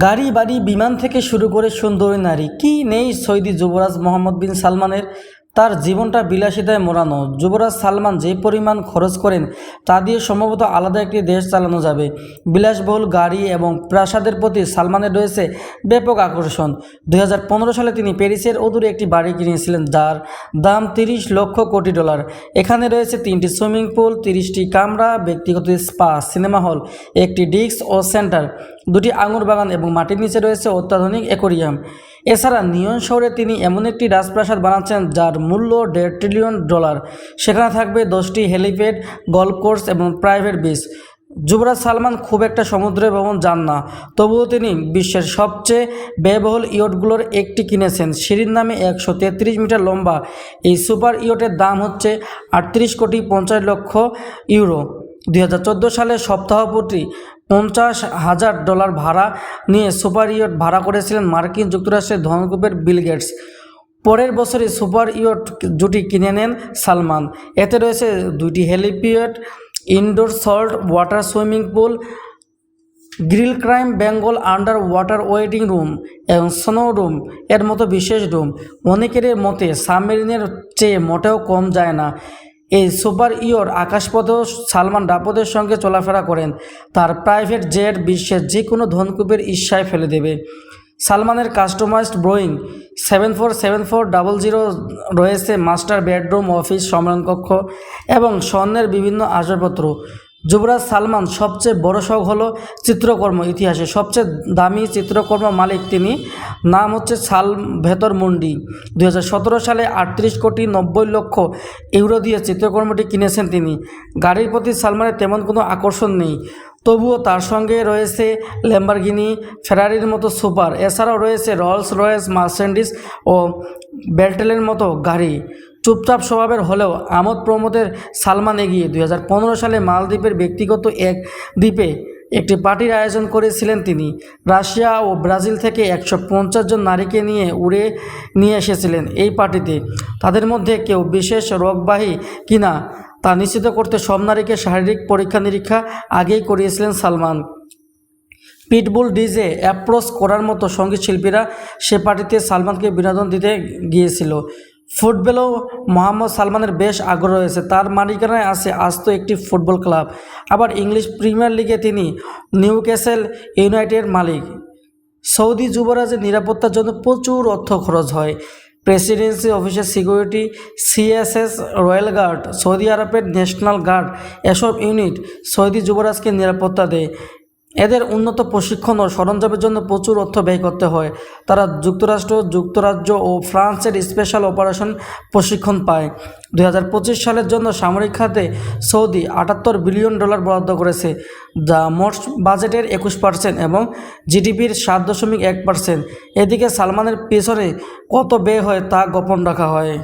গাড়ি বাড়ি বিমান থেকে শুরু করে সুন্দরী নারী। কি নেই সৈদি যুবরাজ মোহাম্মদ বিন সালমানের তার জীবনটা বিলাসিতায় মোড়ানো। যুবরাজ সালমান যে পরিমাণ খরচ করেন, তা দিয়ে সম্ভবত আলাদা একটি দেশ চালানো যাবে। বিলাসবহুল গাড়ি এবং প্রাসাদের প্রতি সালমানের রয়েছে ব্যাপক আকর্ষণ। দুই হাজার পনেরো সালে তিনি প্যারিসের অদূরে একটি বাড়ি কিনেছিলেন, যার দাম তিরিশ লক্ষ কোটি ডলার। এখানে রয়েছে তিনটি সুইমিং পুল, তিরিশটি কামরা, ব্যক্তিগত স্পা, সিনেমা হল, একটি ডিস্ক ও সেন্টার, দুটি আঙুর বাগান এবং মাটির নিচে রয়েছে অত্যাধুনিক অ্যাকোরিয়াম। এছাড়া নিয়ন শহরে তিনি এমন একটি রাজপ্রাসাদ বানাচ্ছেন যার মূল্য দেড় ট্রিলিয়ন ডলার। সেখানে থাকবে দশটি হেলিপ্যাড, গল্ফ কোর্স এবং প্রাইভেট বিচ। যুবরাজ সালমান খুব একটা সমুদ্রে ভ্রমণ যান না, তবুও তিনি বিশ্বের সবচেয়ে ব্যয়বহুল ইয়টগুলোর একটি কিনেছেন। সিঁড়ির নামে একশো তেত্রিশ মিটার লম্বা। এই সুপার ইয়টের দাম হচ্ছে আটত্রিশ কোটি পঞ্চাশ লক্ষ ইউরো। দুই সালে সপ্তাহপ্রতি পঞ্চাশ হাজার ডলার ভাড়া নিয়ে সুপার ইয়ট ভাড়া করেছিলেন মার্কিন যুক্তরাষ্ট্রের ধনকুবের বিল গেটস। পরের বছরে সুপার ইয়ট জুটি কিনে নেন সালমান। এতে রয়েছে দুইটি heliport indoor salt water swimming pool, grill crime বেঙ্গল আন্ডার ওয়াটার ওয়েটিং রুম এবং স্নো রুম, এর মতো বিশেষ রুম। অনেকের মতে সাবমেরিনের চেয়ে মোটেও কম যায় না। এই সুপার ইয়র আকাশপথ সালমান রাপদের সঙ্গে চলাফেরা করেন। তার প্রাইভেট জেট বিশ্বের যে কোনো ধনকূপের ঈর্ষায় ফেলে দেবে। সালমানের customised ব্রোয়িং seven four seven four double zero রয়েছে মাস্টার বেডরুম, অফিস, সম্মেলনকক্ষ এবং স্বর্ণের বিভিন্ন আসবাবপত্র। যুবরাজ সালমান সবচেয়ে বড় শখ হলো চিত্রকর্ম ইতিহাসে। সবচেয়ে দামি চিত্রকর্ম মালিক তিনি। নাম হচ্ছে সাল ভেতর মুন্ডি। দু সালে আটত্রিশ কোটি নব্বই লক্ষ ইউরো দিয়ে চিত্রকর্মটি কিনেছেন তিনি। গাড়ির প্রতি সালমানের তেমন কোনো আকর্ষণ নেই। তবুও তার সঙ্গে রয়েছে ল্যাম্বারগিনি, ফেরারির মতো সুপার। এছাড়াও রয়েছে রলস রয়েস মার্সেন্ডিস ও বেল্টেলের মতো গাড়ি। চুপচাপ স্বভাবের হলেও আমোদ প্রমোদের সালমান এগিয়ে দুই হাজার পনেরো সালে মালদ্বীপের ব্যক্তিগত এক দ্বীপে একটি পার্টির আয়োজন করেছিলেন তিনি। রাশিয়া ও ব্রাজিল থেকে একশো পঞ্চাশ জন নারীকে নিয়ে উড়ে নিয়ে এসেছিলেন এই পার্টিতে। তাদের মধ্যে কেউ বিশেষ রোগবাহী কিনা তা নিশ্চিত করতে সব নারীকে শারীরিক পরীক্ষা নিরীক্ষা আগেই করিয়েছিলেন সালমান। পিটবুল ডিজে অ্যাপ্রোচ করার মতো সংগীত শিল্পীরা সে পার্টিতে সালমানকে বিনোদন দিতে গিয়েছিল। ফুটবলেও মোহাম্মদ সালমানের বেশ আগ্রহ রয়েছে। তার মালিকানায় আছে আস্ত একটি ফুটবল ক্লাব। আবার ইংলিশ প্রিমিয়ার লিগে তিনি নিউ ক্যাসেল ইউনাইটেড মালিক। সৌদি যুবরাজের নিরাপত্তার জন্য প্রচুর অর্থ খরচ হয়। প্রেসিডেন্সি অফিসের security, CSS, royal guard, Saudi আরবের ন্যাশনাল গার্ড, এসব ইউনিট সৌদি যুবরাজকে নিরাপত্তা দেয়। এদের উন্নত প্রশিক্ষণ ও সরঞ্জামের জন্য প্রচুর অর্থ ব্যয় করতে হয়। তারা যুক্তরাষ্ট্র, যুক্তরাজ্য ও ফ্রান্সের স্পেশাল অপারেশন প্রশিক্ষণ পায়। দু হাজার পঁচিশ সালের জন্য সামরিক খাতে সৌদি আটাত্তর বিলিয়ন ডলার বরাদ্দ করেছে, যা মোট বাজেটের একুশ পার্সেন্ট এবং জিডিপির সাত দশমিক এক পার্সেন্ট এদিকে সালমানের পেছনে কত ব্যয় হয় তা গোপন রাখা হয়।